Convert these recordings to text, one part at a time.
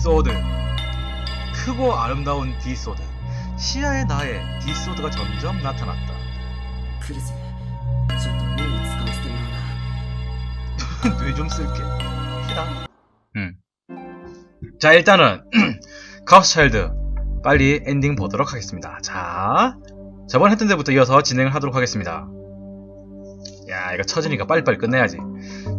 디소드 크고 아름다운 디소드 시야의 나의 디소드가 점점 나타났다. 크리스, 뇌좀 쓸게. 피다. 음. 자 일단은 카우스차일드 빨리 엔딩 보도록 하겠습니다. 자 저번 했던 데부터 이어서 진행을 하도록 하겠습니다. 야 이거 처지니까 빨리빨리 끝내야지.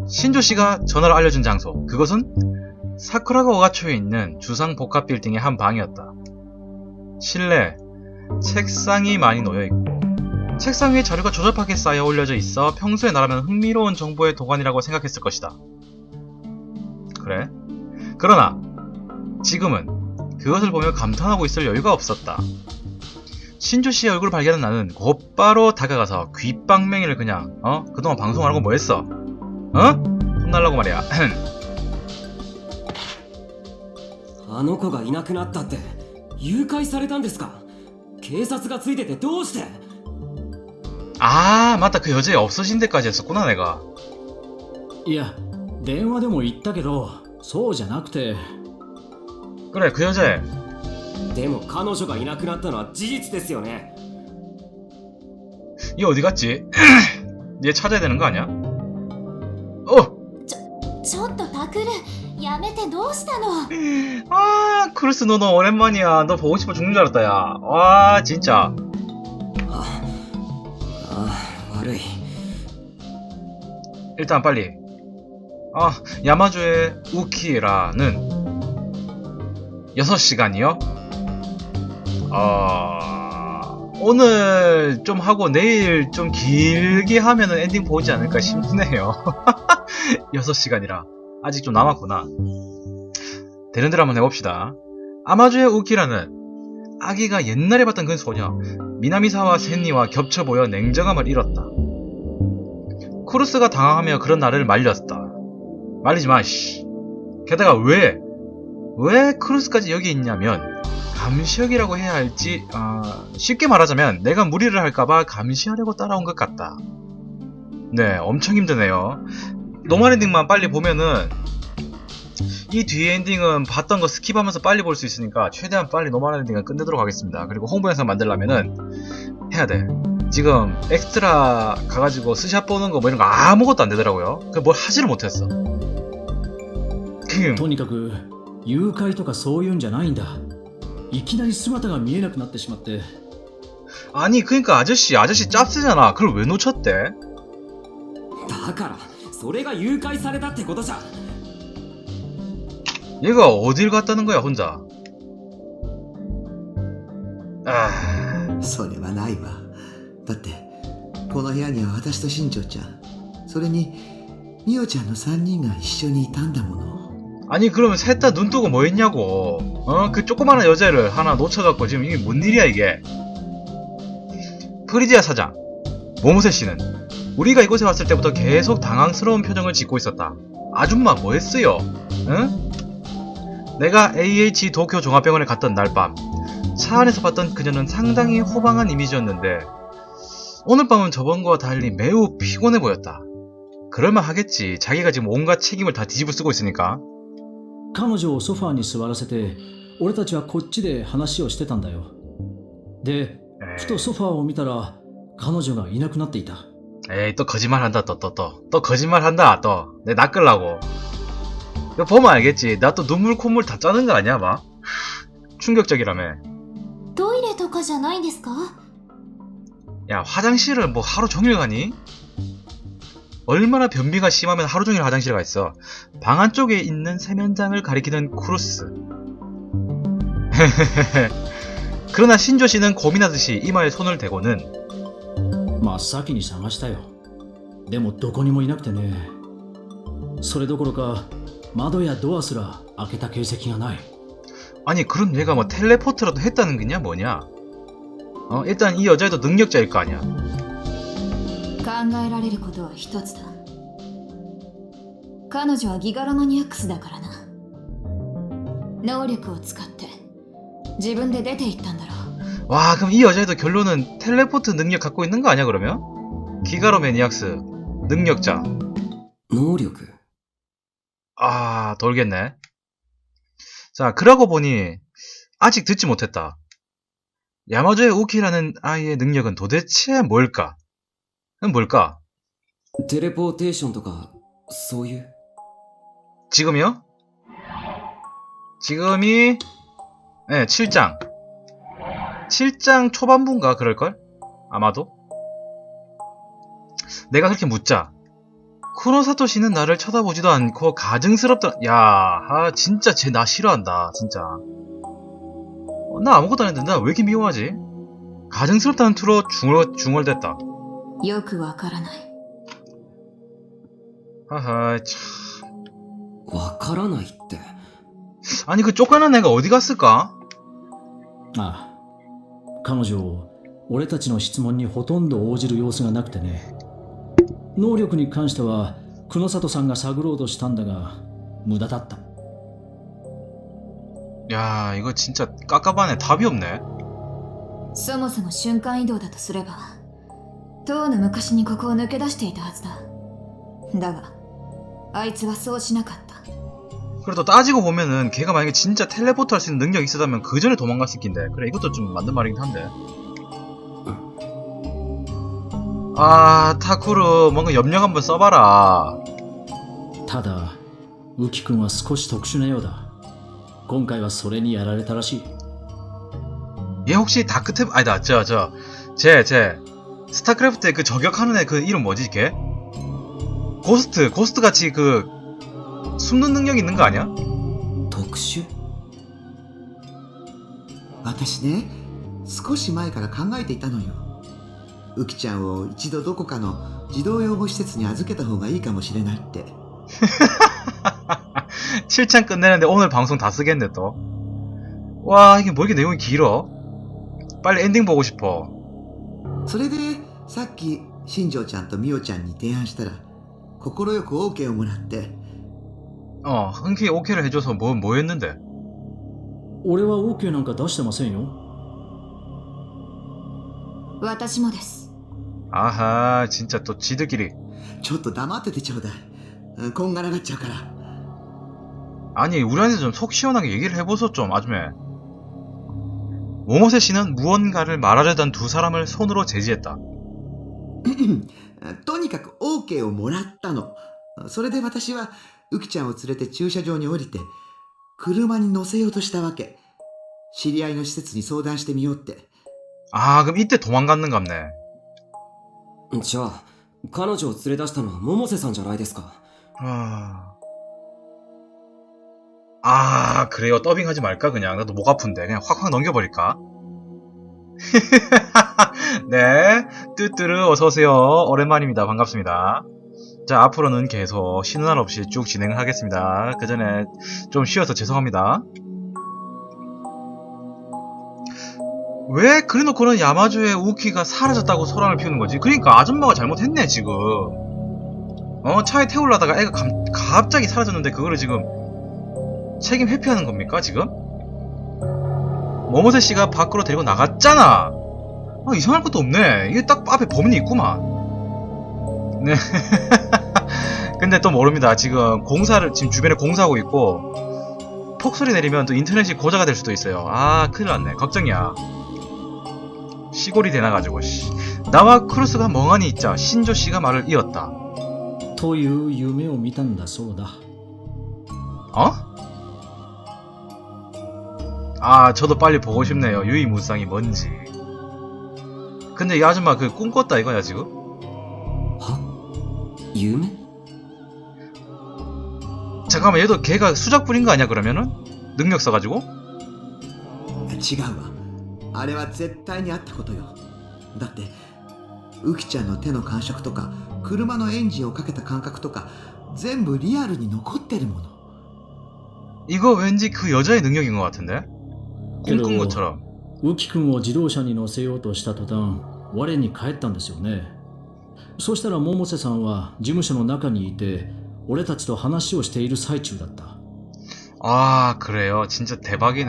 신조씨가 전화를 알려준 장소 그것은 사쿠라가 오가초에 있는 주상 복합 빌딩의 한 방이었다 실내 책상이 많이 놓여있고 책상 위에 자료가 조잡하게 쌓여 올려져 있어 평소에 나라면 흥미로운 정보의 도관이라고 생각했을 것이다. 그래? 그러나 지금은 그것을 보며 감탄하고 있을 여유가 없었다. 신조 씨의 얼굴을 발견한 나는 곧바로 다가가서 귓방맹이를 그냥 어? 그동안 방송 안 하고 뭐 했어? 어? 혼날라고 말이야. あの子がいなくなったって誘拐されたんですか警察がついててどうして 아 맞다 그 여자애 없어진 데까지 했었구나 내가. いや電話でも言ったけどそうじゃなくて 그래 그 여자애 でも彼女がいなくなったのは事実ですよね 얘 어디 갔지? 얘 찾아야 되는 거 아니야? やめてどうしたの 아, 크루스 너 너 오랜만이야. 너 보고 싶어 죽는 줄 알았다, 야. 와, 진짜. ああ悪い 일단 빨리. 아, 야마주의 우키라는 6시간이요? 어, 오늘 좀 하고 내일 좀 길게 하면은 엔딩 보지 않을까 싶네요. 6시간이라. 아직 좀 남았구나. 되는 대로 한번 해봅시다. 아마주의 우키라는 아기가 옛날에 봤던 그 소녀, 미나미사와 센니와 겹쳐 보여 냉정함을 잃었다. 쿠루스가 당황하며 그런 나를 말렸다. 말리지 마, 씨. 게다가 왜, 왜 크루스까지 여기 있냐면, 감시역이라고 해야 할지, 아, 쉽게 말하자면 내가 무리를 할까봐 감시하려고 따라온 것 같다. 네, 엄청 힘드네요. 노멀 엔딩만 빨리 보면은, 이 뒤에 엔딩은 봤던 거 스킵하면서 빨리 볼 수 있으니까 최대한 빨리 노멀 엔딩을 끝내도록 하겠습니다. 그리고 홍보 영상 만들려면은 해야 돼. 지금 엑스트라 가가지고 스샷 보는 거 뭐 이런 거 아무것도 안 되더라고요. 그 뭘 하지를 못했어. 그とにかく誘拐とかそういうんじゃないんだいきなり姿が見えなくなってしまって 아니 그러니까 아저씨 아저씨 짭새잖아. 그걸 왜 놓쳤대? だからそれが誘拐されたってことじゃん 얘가 어딜 갔다는 거야 혼자. 아 それはないわだってこの部屋には私と新庄ちゃんそれに美桜ちゃんの3人が一緒にいたんだもの 아니 그러면 셋 다 눈 뜨고 뭐 했냐고. 어? 그 조그마한 여자를 하나 놓쳐갖고 지금 이게 뭔 일이야 이게. 프리디아 사장 모모세 씨는 우리가 이곳에 왔을 때부터 계속 당황스러운 표정을 짓고 있었다. 아줌마 뭐 했어요? 응? 내가 AH 도쿄 종합병원에 갔던 날 밤 차 안에서 봤던 그녀는 상당히 호방한 이미지였는데 오늘 밤은 저번과 달리 매우 피곤해 보였다. 그럴만 하겠지. 자기가 지금 온갖 책임을 다 뒤집어 쓰고 있으니까. 彼女をソファーに座らせて俺たちはこっちで話をしてたんだよでふとソファーを見たら彼女がいなくなっていた 에이 또 거짓말 한다 또 또 또 또 거짓말 한다 또내 낚으려고 이거 보면 알겠지 나 또 눈물 콧물 다 짜는 거 아니야 막 충격적이라며 トイレとかじゃないんですか 야 화장실을 뭐 하루 종일 가니? 얼마나 변비가 심하면 하루 종일 화장실 가 있어 방 안쪽에 있는 세면장을 가리키는 크루스 그러나 신조 씨는 고민하듯이 이마에 손을 대고는 真っ先に探したよでもどこにもいなくてねそれどころか 窓やドアすら開けた形跡がない 아니 그럼 얘가 뭐 텔레포트라도 했다는 거냐 뭐냐 어 일단 이 여자애도 능력자일 거 아니야 考えられることは一つだ彼女はギガロマニアックスだからな能力を使って自分で出て行ったんだろう 와 그럼 이 여자애도 결론은 텔레포트 능력 갖고 있는 거 아니야 그러면? 기가로 매니악스 능력자 能力 아 돌겠네 자 그러고 보니 아직 듣지 못했다 야마조의 우키라는 아이의 능력은 도대체 뭘까? 음, 뭘까? 텔레포테이션とか 소유 지금이요? 지금이 네, 7장 7장 초반부인가 그럴걸? 아마도 내가 그렇게 묻자 쿠로사토시는 나를 쳐다보지도 않고 가증스럽다. 야, 아, 진짜 쟤 나 싫어한다, 진짜. 어, 나 아무것도 안 했는데 나 왜 이렇게 미워하지? 가증스럽다는 투로 중얼, 중얼댔다. よくわからない 하하, 참. わからないって 아니, 그 쫓겨난 애가 어디 갔을까? ああ彼女俺たちの質問にほとんど応じる様子がなくてね 能力に関しては久野里さんが探ろうとしたんだが無駄だった 야, 이거 진짜 깝깝하네. 답이 없네. そもそも瞬間移動だとすればとうの昔にここを抜け出していたはずだだがあいつはそうしなかった 그래도 따지고 보면은 걔가 만약에 진짜 텔레포트 할 수 있는 능력이 있었다면 그 전에 도망갔을 낀데 그래 이것도 좀 맞는 말이긴 한데 아 타쿠르 뭔가 염력 한번 써봐라 ただ浮君は少し特殊なようだ今回はそれにやられたらしい 얘 혹시 다크탭 아니다 저저쟤쟤 스타크래프트에 그 저격하는 애 그 이름 뭐지 걔? 고스트 고스트 같이 그 숨는 능력 있는 거 아니야? 特殊私ね少し前から考えていたのよ ウキちゃんを一度どこかの児童養護施設に預けた方がいいかもしれないって 7창 끝내는데 오늘 방송 다 쓰겠네 또. 와 이게 뭐 이렇게 내용이 길어? 빨리 엔딩 보고 싶어. それでさっき新庄ちゃんと美桜ちゃんに提案したら快く OK をもらって 어 흔쾌히 오케이를 해줘서 뭐 뭐 했는데? 俺は OK なんか出してませんよ 私もです 아하 진짜 또 지들끼리 ちょっと黙っててちょうだいうんこんがらがっちゃうから 아니 우리한테 좀 속 시원하게 얘기를 해보소 좀 아줌에. 모모세 씨는 무언가를 말하려던 두 사람을 손으로 제지했다. とにかく OK をもらったのそれで私はウキちゃんを連れて駐車場に降りて車に乗せようとしたわけ知り合いの施設に相談してみようって 아 그럼 이때 도망갔는갑네. じゃあ彼女を連れ出したのは百瀬さんじゃないですか 아... 아 그래요 더빙하지 말까 그냥 나도 목 아픈데 그냥 확확 넘겨버릴까? 네 뚜뚜르 어서오세요 오랜만입니다 반갑습니다 자 앞으로는 계속 쉬는 날 없이 쭉 진행을 하겠습니다 그 전에 좀 쉬어서 죄송합니다 왜 그래놓고는 야마주의 우키가 사라졌다고 소란을 피우는 거지 그러니까 아줌마가 잘못했네 지금 어 차에 태우려다가 애가 감- 갑자기 사라졌는데 그거를 지금 책임 회피하는 겁니까 지금? 모모세 씨가 밖으로 데리고 나갔잖아. 아, 이상할 것도 없네. 이게 딱 앞에 범인이 있구만. 네. 근데 또 모릅니다. 지금 공사를 지금 주변에 공사하고 있고 폭소리 내리면 또 인터넷이 고자가 될 수도 있어요. 아 큰일 났네. 걱정이야. 시골이 되나가지고 씨. 나와 크루스가 멍하니 있자 신조 씨가 말을 이었다. という夢を見たんだそうだ 어? 아, 저도 빨리 보고 싶네요. 유이무쌍이 뭔지. 근데 이 아줌마 그 꿈꿨다 이거야, 지금? は夢 잠깐만, 얘도 걔가 수작 부린 거 아니야, 그러면은? 능력 써가지고? 違うわ あれは絶対にあったことよだってウキちゃんの手の感触とか車のエンジンをかけた感覚とか全部リアルに残ってるもの 이거 왠지 그 여자의 능력인 것 같은데? 꿈꾼 그리고- 것처럼. 浮君を自動車に乗せようとした途端我に返ったんですよねそしたら百瀬さんは事務所の中にいて俺たちと話をしている最中だった 아, 그래요. 진짜 대박이네.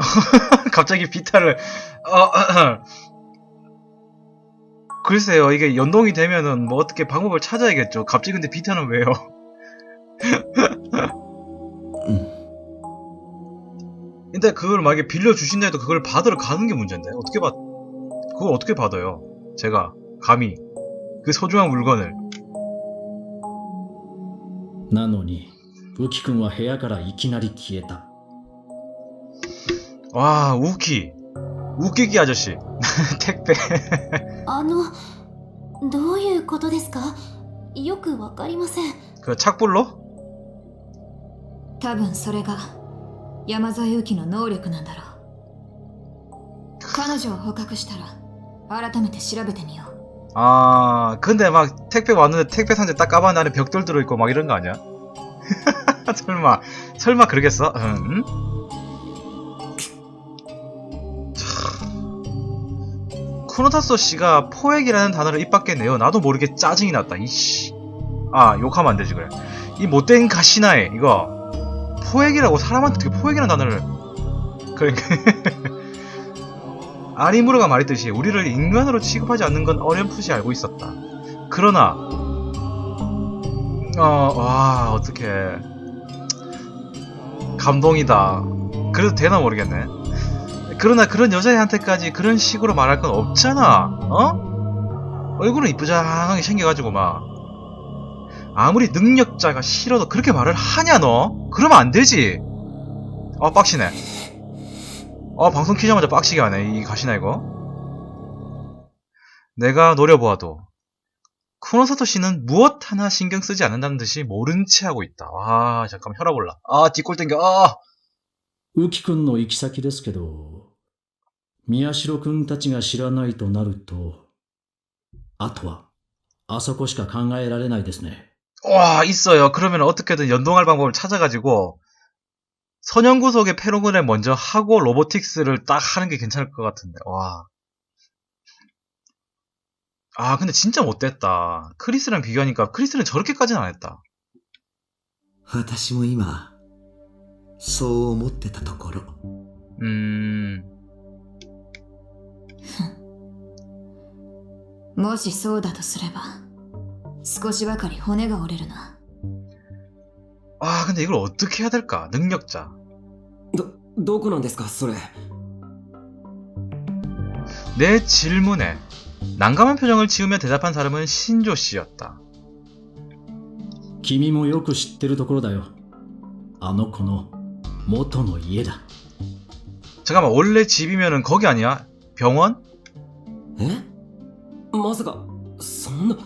갑자기 비타를 어, 글쎄요 이게 연동이 되면은 뭐 어떻게 방법을 찾아야겠죠 갑자기 근데 비타는 왜요 うん。 근데 그걸 만약에 빌려주신다 해도 그걸 받으러 가는 게 문제인데 어떻게 받 그걸 어떻게 받아요 제가 감히 그 소중한 물건을 なのに浮君は部屋からいきなり消えた 와 우키 웃기기 아저씨 택배 あのどういうことですかよくわかりません 그 착불로? 多分それが山添由紀の能力なんだろう彼女を捕獲したら改めて調べてみよう 아 근데 막 택배 왔는데 택배 상자 딱 까봤는데 안에 벽돌 들어있고 막 이런 거 아니야? 설마 설마 그러겠어? 응? 쿠노타소 씨가 포획이라는 단어를 입 밖에 내요. 나도 모르게 짜증이 났다. 이씨. 아 욕하면 안 되지 그래. 이 못된 가시나에 이거 포획이라고 사람한테 어떻게 포획이라는 단어를 그러니까 아리무르가 말했듯이 우리를 인간으로 취급하지 않는 건 어렴풋이 알고 있었다. 그러나 어, 와, 어떡해. 감동이다. 그래도 되나 모르겠네. 그러나 그런 여자애한테까지 그런 식으로 말할 건 없잖아. 어? 얼굴은 이쁘장하게 생겨가지고 막. 아무리 능력자가 싫어도 그렇게 말을 하냐, 너? 그러면 안 되지. 아, 빡시네. 아, 방송 키자마자 빡시게 하네. 이 가시나, 이거? 내가 노려보아도 쿠노사토 씨는 무엇 하나 신경 쓰지 않는다는 듯이 모른 채 하고 있다. 아, 잠깐만, 혈압 올라. 아, 뒷골 땡겨. 아! 浮君の行き先ですけど 宮代君たちが知らないとなるとあとはあそこしか考えられないですね 와, 있어요. 그러면 어떻게든 연동할 방법을 찾아가지고, 선형구속의 페로그램 먼저 하고 로보틱스를 딱 하는 게 괜찮을 것 같은데, 와. 아, 근데 진짜 못됐다. 크리스랑 비교하니까 크리스는 저렇게까지는 안 했다. 私も今、そう思ってたところ。 음, もしそうだとすれば少しばかり骨が折れるな 아, 근데 이걸 어떻게 해야 될까? 능력자. どどこなんですかそれ 내 질문에 난감한 표정을 지으며 대답한 사람은 신조 씨였다. 君もよく知ってるところだよあの子の元の家だ 잠깐만, 원래 집이면은 거기 아니야? 병원? えまさかそんな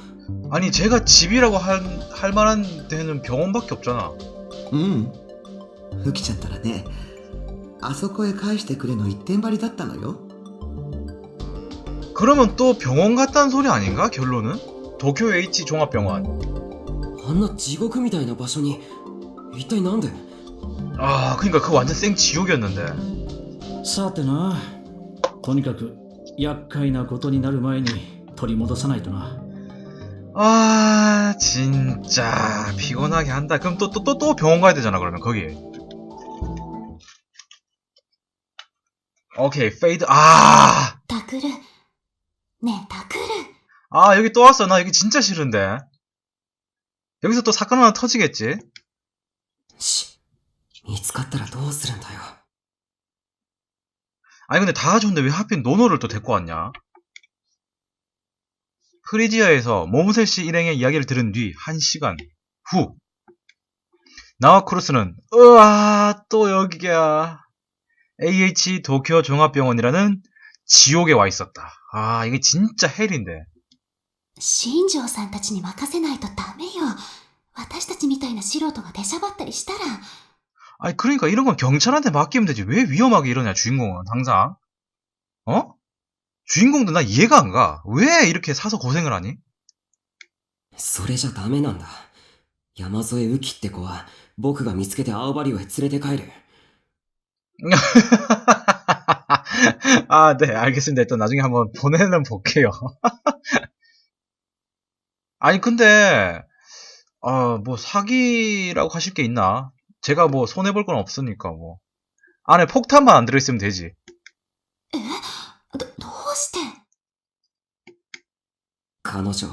아니, 제가 집이라고 할, 할 만한 데는 병원밖에 없잖아. うん。ふきちゃんったらね、あそこへ返してくれの一点張りだったのよ。 그러면 또 병원 갔다는 소리 아닌가? 결론은? 도쿄 H 종합병원. あんな地獄みたいな場所に一体なんで 아, 그니까 그 완전 생 지옥이었는데. さてな とにかく厄介なことになる前に取り戻さないとな 아, 진짜 피곤하게 한다. 그럼 또 또 또 또 병원 가야 되잖아. 그러면 거기. 오케이, 페이드. 아, タクルねえタクル 아 여기 또 왔어. 나 여기 진짜 싫은데. 여기서 또 사건 하나 터지겠지? し見つかったらどうするんだよ 아니 근데 다 좋은데 왜 하필 노노를 또 데리고 왔냐? 프리지아에서 모무셀 씨 일행의 이야기를 들은 뒤 한 시간 후 나와 크루스는 으아 또 여기야 AH 도쿄 종합병원이라는 지옥에 와 있었다. 아 이게 진짜 헬인데 新庄さんたちに任せないとダメよ私たちみたいな素人が出しゃばったりしたら 아니 그러니까 이런 건 경찰한테 맡기면 되지 왜 위험하게 이러냐 주인공은 항상 어? 주인공도 나 이해가 안 가. 왜 이렇게 사서 고생을 하니? それじゃダメなんだ山添雨樹って子は 僕が見つけて青バリオへ連れて帰る。 아, 네, 알겠습니다. 일단 나중에 한번 보내는 볼게요. 아니, 근데, 아, 뭐, 사기라고 하실 게 있나? 제가 뭐, 손해볼 건 없으니까, 뭐. 안에 폭탄만 안 들어있으면 되지. ど、どうして彼女、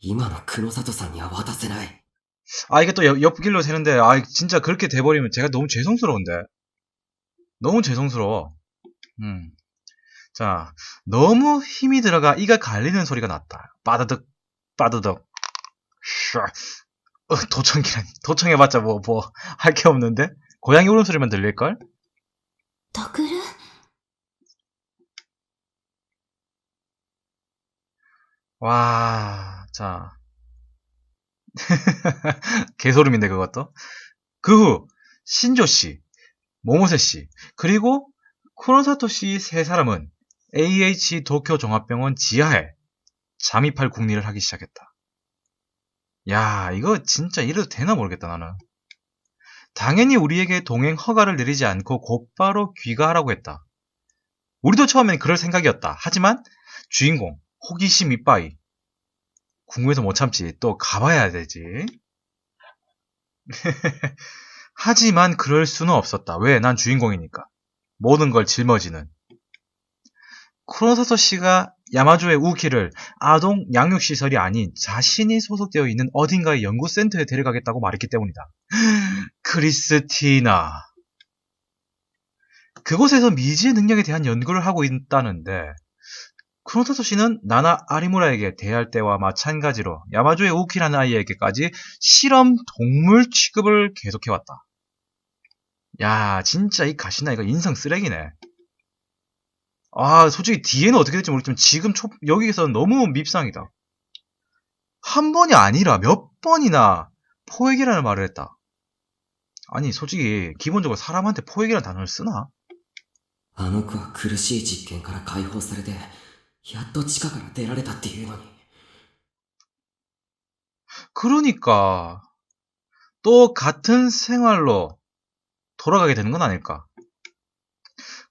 今の黒里さんには渡せない。 아, 이게 또 옆, 옆길로 새는데, 아, 진짜 그렇게 돼버리면 제가 너무 죄송스러운데. 너무 죄송스러워. 음. 자, 너무 힘이 들어가 이가 갈리는 소리가 났다. 빠드득, 빠드득. 어, 도청기란 도청해봤자 뭐, 뭐, 할 게 없는데? 고양이 울음소리만 들릴걸? 더그르? 와, 자. 개소름인데, 그것도. 그 후, 신조씨, 모모세씨, 그리고 쿠론사토씨 세 사람은 AH 도쿄 종합병원 지하에 잠입할 국리를 하기 시작했다. 야, 이거 진짜 이래도 되나 모르겠다, 나는. 당연히 우리에게 동행 허가를 내리지 않고 곧바로 귀가하라고 했다. 우리도 처음엔 그럴 생각이었다. 하지만 주인공, 호기심 이빠이. 궁금해서 못 참지. 또 가봐야 되지. 하지만 그럴 수는 없었다. 왜? 난 주인공이니까. 모든 걸 짊어지는. 쿠로사토 씨가 야마조의 우키를 아동 양육시설이 아닌 자신이 소속되어 있는 어딘가의 연구센터에 데려가겠다고 말했기 때문이다. 크리스티나. 그곳에서 미지의 능력에 대한 연구를 하고 있다는데, 쿠로타소 씨는 나나 아리무라에게 대할 때와 마찬가지로 야마조의 우키라는 아이에게까지 실험 동물 취급을 계속해왔다. 야, 진짜 이 가시나 이거 인성 쓰레기네. 아, 솔직히 뒤에는 어떻게 될지 모르겠지만 지금 초, 여기에서는 너무 밉상이다. 한 번이 아니라 몇 번이나 포획이라는 말을 했다. 아니, 솔직히 기본적으로 사람한테 포획이라는 단어를 쓰나? あの子は苦しい実験から解放されて、やっと地下から出られたっていうのに。 그러니까 또 같은 생활로 돌아가게 되는 건 아닐까?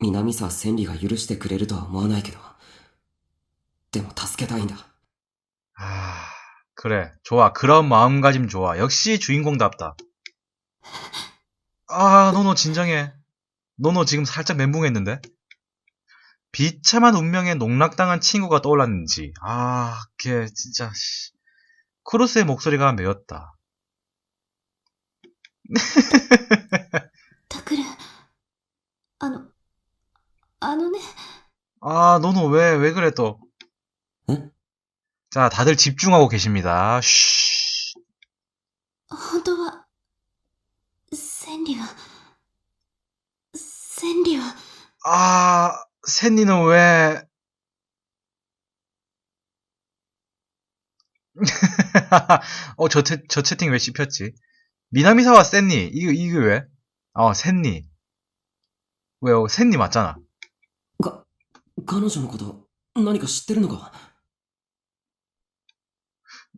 南沢千里が許してくれるとは思わないけど。でも助けたいんだ。 아, 그래. 좋아. 그런 마음가짐 좋아. 역시 주인공답다. 아, 너너 진정해. 너너 지금 살짝 멘붕했는데? 비참한 운명에 농락당한 친구가 떠올랐는지. 아, 걔 진짜, 씨. 크로스의 목소리가 메었다. トクルあの あのね 아, 너너 왜, 왜 그래 또? 응? 자, 다들 집중하고 계십니다. 쉬. 本当は千里は千里は 아, 샌니는 왜... 어, 저, 채, 저 채팅 왜 씹혔지? 미나미사와 샌니, 이거, 이거 왜? 어, 샌니. 왜요? 샌니 맞잖아. か、彼女のこと何か知ってるのか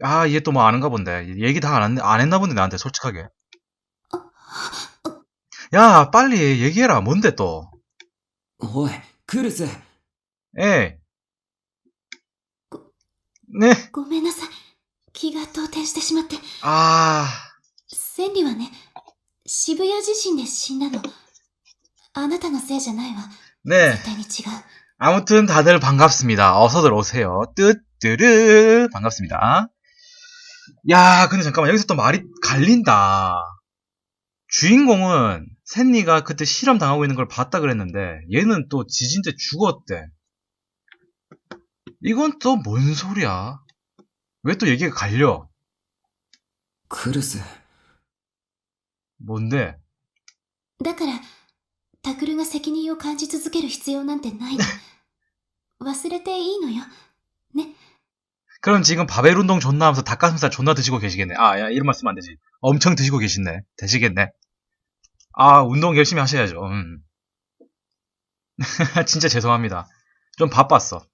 아, 얘 또 뭐 아는가 본데. 얘기 다 안, 했- 안 했나 본데, 나한테, 솔직하게. 야, 빨리 얘기해라. 뭔데 또? おい、クルス 에. 네. ごめんなさい気が動転してしまって 아, 千里はね 渋谷地震で死んだの。あなたのせいじゃないわ。 네. 絶対に違う。 아무튼 다들 반갑습니다. 어서들 오세요. 뜨뜨르 반갑습니다. 야, 근데 잠깐만 여기서 또 말이 갈린다. 주인공은 샌니가 그때 실험 당하고 있는 걸 봤다 그랬는데 얘는 또 지진 때 죽었대. 이건 또 뭔 소리야? 왜 또 얘기가 갈려? クルス 뭔데? だから、 タクルが責任を感じ続ける必要なんてないの。忘れていいのよ。 그럼 지금 바벨 운동 존나 하면서 닭가슴살 존나 드시고 계시겠네. 아, 야, 이런 말 쓰면 안 되지. 엄청 드시고 계시네. 되시겠네. 아, 운동 열심히 하셔야죠. 음. 진짜 죄송합니다. 좀 바빴어.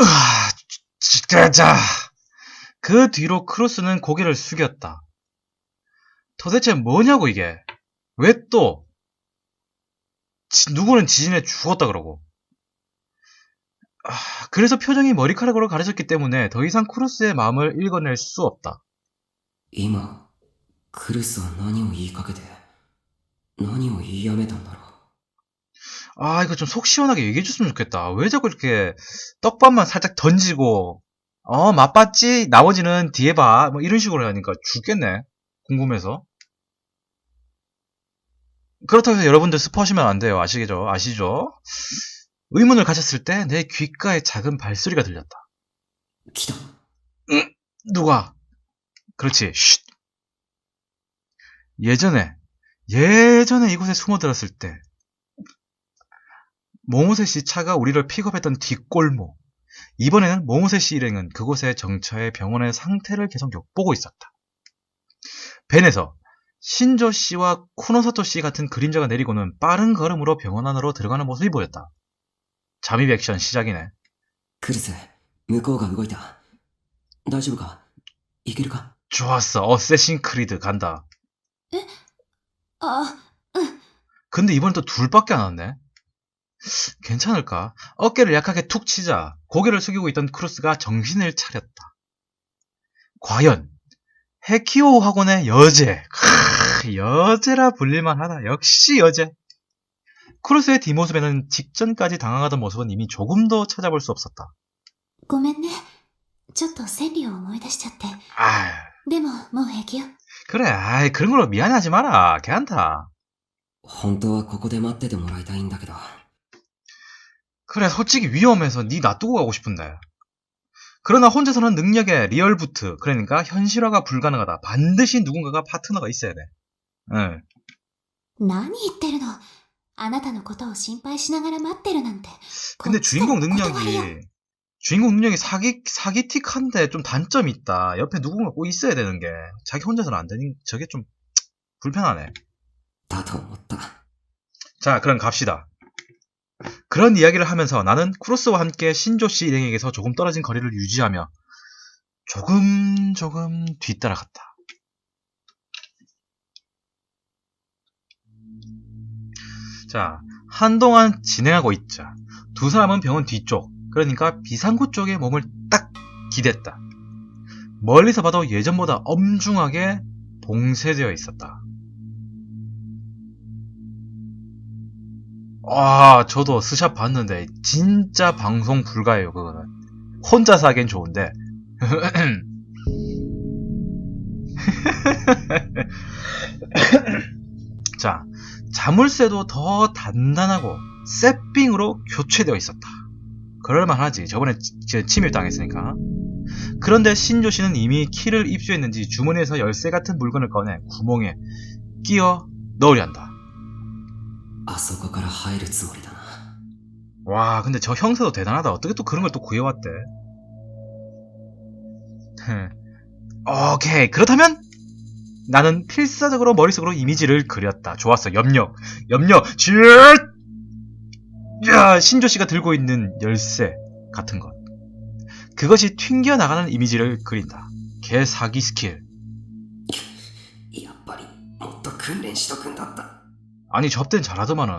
으아, 진짜. 자. 그 뒤로 크로스는 고개를 숙였다. 도대체 뭐냐고, 이게. 왜 또? 지- 누구는 지진에 죽었다 그러고. 아, 그래서 표정이 머리카락으로 가려졌기 때문에 더 이상 크루스의 마음을 읽어낼 수 없다. 今クルスは何を言いかけて何を言いやめたんだろう 아, 이거 좀 속 시원하게 얘기해줬으면 좋겠다. 왜 자꾸 이렇게 떡밥만 살짝 던지고, 어, 맛봤지? 나머지는 뒤에 봐. 뭐 이런 식으로 하니까 죽겠네. 궁금해서. 그렇다고 해서 여러분들 스포하시면 안 돼요. 아시겠죠? 아시죠? 의문을 가졌을 때 내 귓가에 작은 발소리가 들렸다. 来た 누가? 그렇지. 쉿. 예전에, 예전에 이곳에 숨어 들었을 때, 모모세 씨 차가 우리를 픽업했던 뒷골목. 이번에는 모모세 씨 일행은 그곳에 정차해 병원의 상태를 계속 엿보고 있었다. 벤에서 신조 씨와 쿠노사토 씨 같은 그림자가 내리고는 빠른 걸음으로 병원 안으로 들어가는 모습이 보였다. 잠입 액션 시작이네. 그리스, 무코가 움직였다. 다시부가 이길까? 좋았어. 어쌔신 크리드 간다. 에? 아, 응. 근데 이번엔 또 둘밖에 안 왔네. 괜찮을까? 어깨를 약하게 툭 치자 고개를 숙이고 있던 크루스가 정신을 차렸다. 과연 해키오 학원의 여제, 크, 여제라 불릴만 하다. 역시 여제. 크루스의 뒷모습에는 직전까지 당황하던 모습은 이미 조금도 찾아볼 수 없었다. ごめんね。ちょっと千里を思い出しちゃって。 아, でも、もう平気よ。 그래. 아이, 그런 걸로 미안해하지 마라. 괜찮다. 本当はここで待っててもらいたいんだけど 그래, 솔직히 위험해서 니 놔두고 가고 싶은데. 그러나 혼자서는 능력의 리얼부트, 그러니까 현실화가 불가능하다. 반드시 누군가가 파트너가 있어야 돼. 응. 何言ってるのあなたのことを心配しながら待ってるなんて。 근데 こっちから 주인공 お断りよ 능력이, 주인공 능력이 사기, 사기틱한데 좀 단점이 있다. 옆에 누군가 꼭 있어야 되는 게. 자기 혼자서는 안 되는, 저게 좀 불편하네. だと思った 자, 그럼 갑시다. 그런 이야기를 하면서 나는 크로스와 함께 신조 씨 일행에게서 조금 떨어진 거리를 유지하며 조금 조금 뒤따라갔다. 자, 한동안 진행하고 있자 두 사람은 병원 뒤쪽, 그러니까 비상구 쪽에 몸을 딱 기댔다. 멀리서 봐도 예전보다 엄중하게 봉쇄되어 있었다. 아, 저도 스샷 봤는데 진짜 방송 불가예요, 그거는. 혼자서 하기엔 좋은데. 자, 자물쇠도 더 단단하고 세핑으로 교체되어 있었다. 그럴만하지. 저번에 치- 침입당했으니까. 그런데 신조 씨는 이미 키를 입수했는지 주머니에서 열쇠 같은 물건을 꺼내 구멍에 끼워 넣으려 한다. あそこから入るつもりだな 와, 근데 저 형사도 대단하다. 어떻게 또 그런 걸 또 구해왔대? 오케이. 그렇다면 나는 필사적으로 머릿속으로 이미지를 그렸다. 좋았어. 염력. 염력. 쉿! 야, 신조 씨가 들고 있는 열쇠 같은 것. 그것이 튕겨나가는 이미지를 그린다. 개 사기 스킬. やっぱりもっと訓練しとくんだった 아니, 접대는 잘하더만은.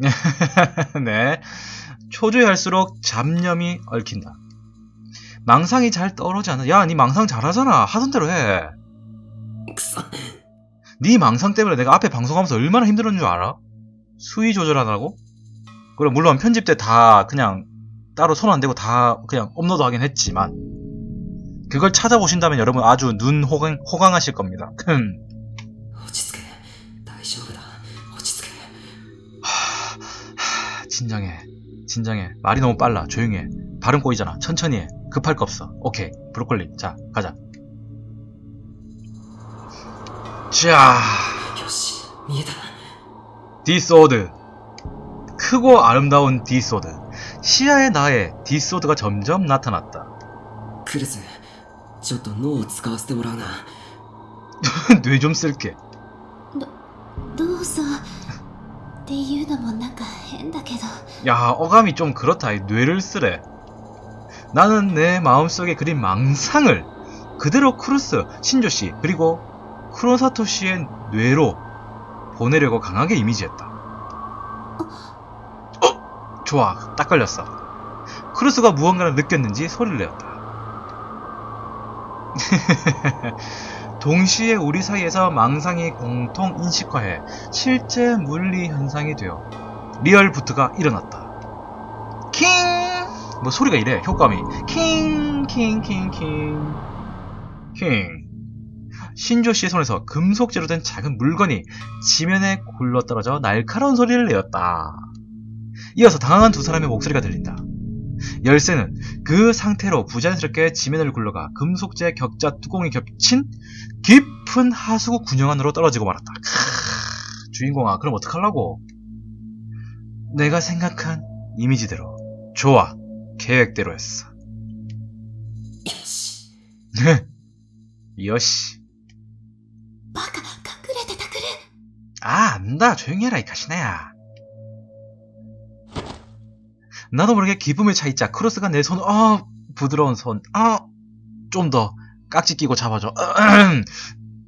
네. 초조해할수록 잡념이 얽힌다. 망상이 잘 떠오르지 않아. 야, 니 망상 잘하잖아. 하던 대로 해. 네 망상 때문에 내가 앞에 방송하면서 얼마나 힘들었는 줄 알아? 수위 조절하느라고? 그래, 물론 편집 때 다 그냥 따로 손 안 대고 다 그냥 업로드 하긴 했지만, 그걸 찾아보신다면 여러분 아주 눈 호강, 호강하실 겁니다. 진정해. 진정해. 말이 너무 빨라. 조용히 해. 발음 꼬이잖아. 천천히 해. 급할 거 없어. 오케이. 브로콜리. 자, 가자. 자, よし見えた 디소드. 크고 아름다운 디소드. 시야의 나에 디소드가 점점 나타났다. クルスちょっと脳を使わせてもらうな 뇌 좀 쓸게. どうぞ っていうのもなんか変だけど 야, 어감이 좀 그렇다. 이 뇌를 쓰래. 나는 내 마음속에 그린 망상을 그대로 크루스, 신조 씨, 그리고 쿠로사토 씨의 뇌로 보내려고 강하게 이미지했다. 어? 좋아. 딱 걸렸어. 크루스가 무언가를 느꼈는지 소리를 내었다. 동시에 우리 사이에서 망상이 공통 인식화해 실제 물리 현상이 되어 리얼 부트가 일어났다. 킹! 뭐 소리가 이래, 효과음이. 킹, 킹, 킹, 킹. 킹. 신조 씨의 손에서 금속재로 된 작은 물건이 지면에 굴러 떨어져 날카로운 소리를 내었다. 이어서 당황한 두 사람의 목소리가 들린다. 열쇠는 그 상태로 부자연스럽게 지면을 굴러가 금속재 격자 뚜껑이 겹친 깊은 하수구 군영 안으로 떨어지고 말았다. 크으, 주인공아, 그럼 어떡하려고? 내가 생각한 이미지대로. 좋아. 계획대로였어. 여시. 뭐, 그, 그, 여시. 아, 안다. 조용히 해라, 이 가시나야. 나도 모르게 기분에 차 있자 크로스가 내 손을, 아, 부드러운 손, 아, 좀 더 깍지 끼고 잡아줘.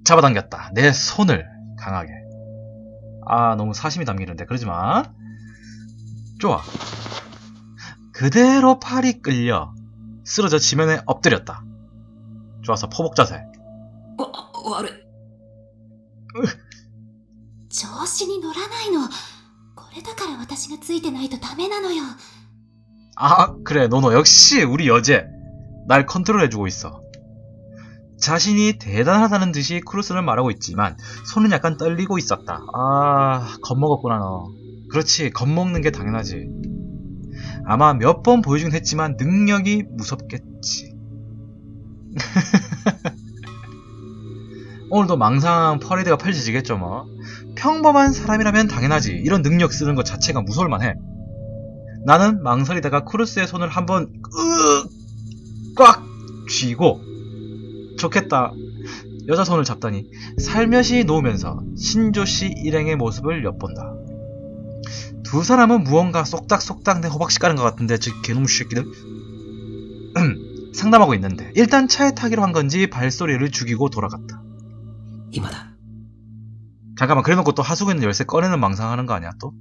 잡아당겼다. 내 손을 강하게. 아, 너무 사심이 담기는데, 그러지 마. 좋아. 그대로 팔이 끌려 쓰러져 지면에 엎드렸다. 좋아서 포복 자세. わ悪い調子に乗らないのこれだから私がついてないとダメなのよ 아, 그래, 노노. 역시 우리 여제. 날 컨트롤해주고 있어. 자신이 대단하다는 듯이 크루스를 말하고 있지만 손은 약간 떨리고 있었다. 아, 겁먹었구나 너. 그렇지, 겁먹는 게 당연하지. 아마 몇 번 보여주긴 했지만 능력이 무섭겠지. 오늘도 망상 퍼레이드가 펼쳐지겠죠 뭐. 평범한 사람이라면 당연하지. 이런 능력 쓰는 것 자체가 무서울만해. 나는 망설이다가 크루스의 손을 한번 으, 꽉 쥐고 좋겠다. 여자 손을 잡다니 살며시 놓으면서 신조씨 일행의 모습을 엿본다. 두 사람은 무언가 쏙닥쏙닥 내 호박씨 까는 것 같은데 저 개놈 새끼들 상담하고 있는데 일단 차에 타기로 한 건지 발소리를 죽이고 돌아갔다. 今だ 잠깐만 그래놓고 또 하수구 있는 열쇠 꺼내는 망상하는 거 아니야 또?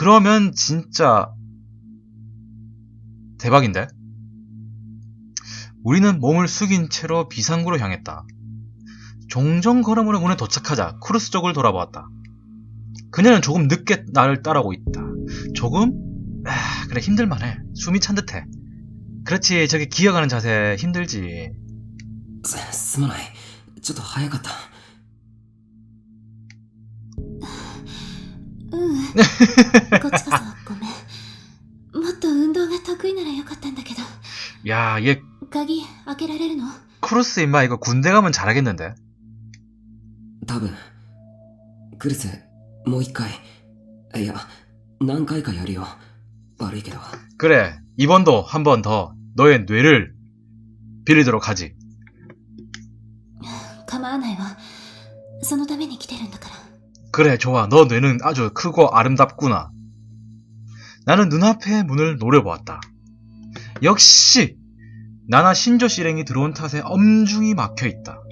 그러면 진짜 대박인데? 우리는 몸을 숙인 채로 비상구로 향했다. 종종 걸음으로 문에 도착하자 크루스 쪽을 돌아보았다. 그녀는 조금 늦게 나를 따라오고 있다. 조금? 아, 그래 힘들만해. 숨이 찬 듯해. 그렇지 저기 기어가는 자세 힘들지. 스마나이, 저도 하야갔다. こっちこそごめんもっと運動が得意ならよかったんだけど 야, 얘 鍵開けられるの 크루스 임마 이거 군대 가면 잘하겠는데? 多分クルスもう一回いや何回かやるよ悪いけど 그래, 이번도 한 번 더 너의 뇌를 빌리도록 하지. 構わないわそのために来てるんだから 그래, 좋아. 너 뇌는 아주 크고 아름답구나. 나는 눈앞의 문을 노려보았다. 역시! 나나 신조 실행이 들어온 탓에 엄중히 막혀 있다.